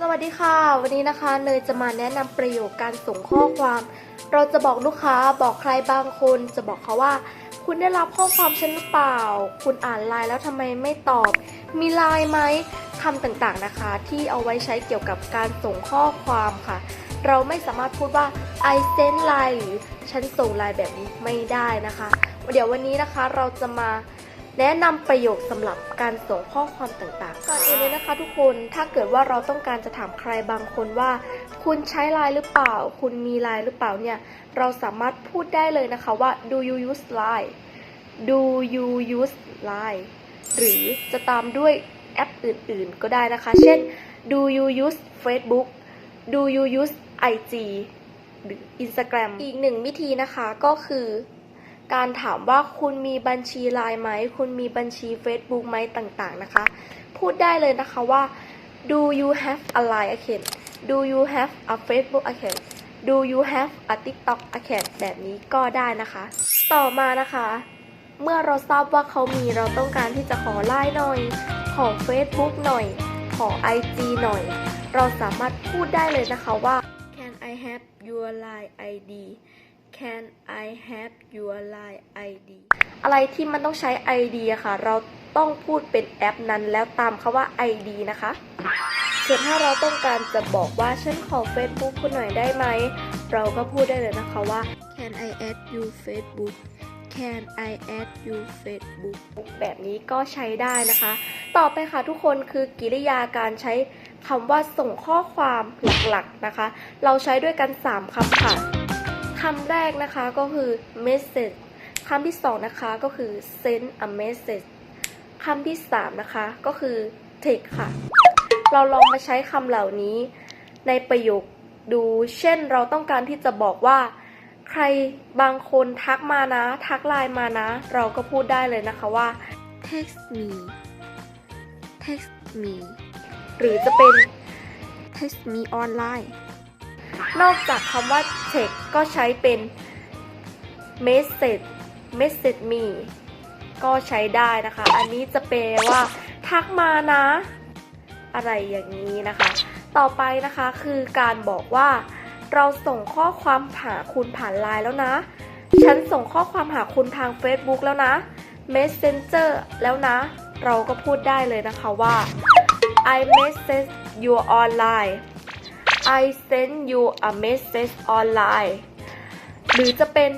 สวัสดีค่ะ วันนี้นะคะเนยจะมาแนะนำประโยคการส่งข้อความ เราจะบอกลูกค้าบอกใครบางคน จะบอกเขาว่า คุณได้รับข้อความฉันหรือเปล่า คุณอ่านไลน์แล้วทำไมไม่ตอบ มีไลน์ไหมคำต่างๆนะคะ ที่เอาไว้ใช้เกี่ยวกับการส่งข้อความค่ะ เราไม่สามารถพูดว่า I send line หรือฉันส่งไลน์แบบนี้ไม่ได้นะคะ เดี๋ยววันนี้นะคะเราจะมา แนะนำประโยคสำหรับการส่งข้อความต่างๆก่อนอื่นเลยนะคะ ทุกคน ถ้าเกิดว่าเราต้องการจะถามใครบางคนว่า คุณใช้ไลน์หรือเปล่า คุณมีไลน์หรือเปล่าเนี่ย เราสามารถพูดได้เลยนะคะว่า do you use line do you use line หรือจะตามด้วยแอปอื่นๆ ก็ได้นะคะ เช่น do you use Facebook do you use IG หรือ Instagram อีกหนึ่งวิธีนะคะก็คือ การถามว่าคุณมีบัญชีไลน์ไหม คุณมีบัญชี Facebook ไหมต่างๆนะคะ พูดได้เลยนะคะว่า do you have a line account do you have a Facebook account do you have a TikTok account แบบนี้ก็ได้นะคะ ต่อมานะคะ เมื่อเราทราบว่าเขามีเราต้องการที่จะขอไลน์หน่อย ขอ Facebook หน่อย ขอ IG หน่อย เราสามารถพูดได้เลยนะคะว่า Can I have your line ID Can I have your line ID อะไรที่มันต้องใช้ ID อะค่ะ เราต้องพูดเป็นแอปนั้นแล้วตามคาว่า ID นะคะ ส่วนถ้าเราต้องการจะบอกว่าฉันขอ Facebook คุณหน่อยได้ไหม เราก็พูดได้เลยนะคะว่า Can I add you Facebook Can I add you Facebook แบบนี้ก็ใช้ได้นะคะ ต่อไปค่ะทุกคนคือกิริยาการใช้คำว่าส่งข้อความหลักๆนะคะ เราใช้ด้วยกัน 3คำค่ะ คำแรกนะคะก็คือ message คำที่สองนะคะก็คือ send a message คำที่สามนะคะก็คือ text ค่ะ เราลองมาใช้คำเหล่านี้ ในประโยคดู เช่นเราต้องการที่จะบอกว่า ใครบางคนทักมานะ ทักไลน์มานะ เราก็พูดได้เลยนะคะว่า text me text me หรือจะเป็น text me online นอกจากคำว่า text ก็ใช้เป็น message message me ก็ใช้ได้นะคะ อันนี้จะแปลว่า ทักมานะ อะไรอย่างนี้นะคะ ต่อไปนะคะคือการบอกว่า เราส่งข้อความหาคุณผ่านไลน์แล้วนะ ฉันส่งข้อความหาคุณทาง Facebook แล้วนะ Messenger แล้วนะ เราก็พูดได้เลยนะคะว่า I message you online I send you a message online หรือจะเป็น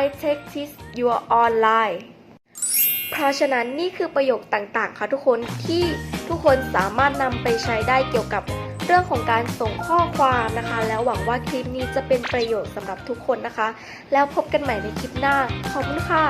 I text you online เพราะฉะนั้นนี่คือประโยคต่างๆ ค่ะทุกคนที่ทุกคนสามารถนำไปใช้ได้เกี่ยวกับเรื่องของการส่งข้อความนะคะ แล้วหวังว่าคลิปนี้จะเป็นประโยชน์สำหรับทุกคนนะคะ แล้วพบกันใหม่ในคลิปหน้า ขอบคุณค่ะ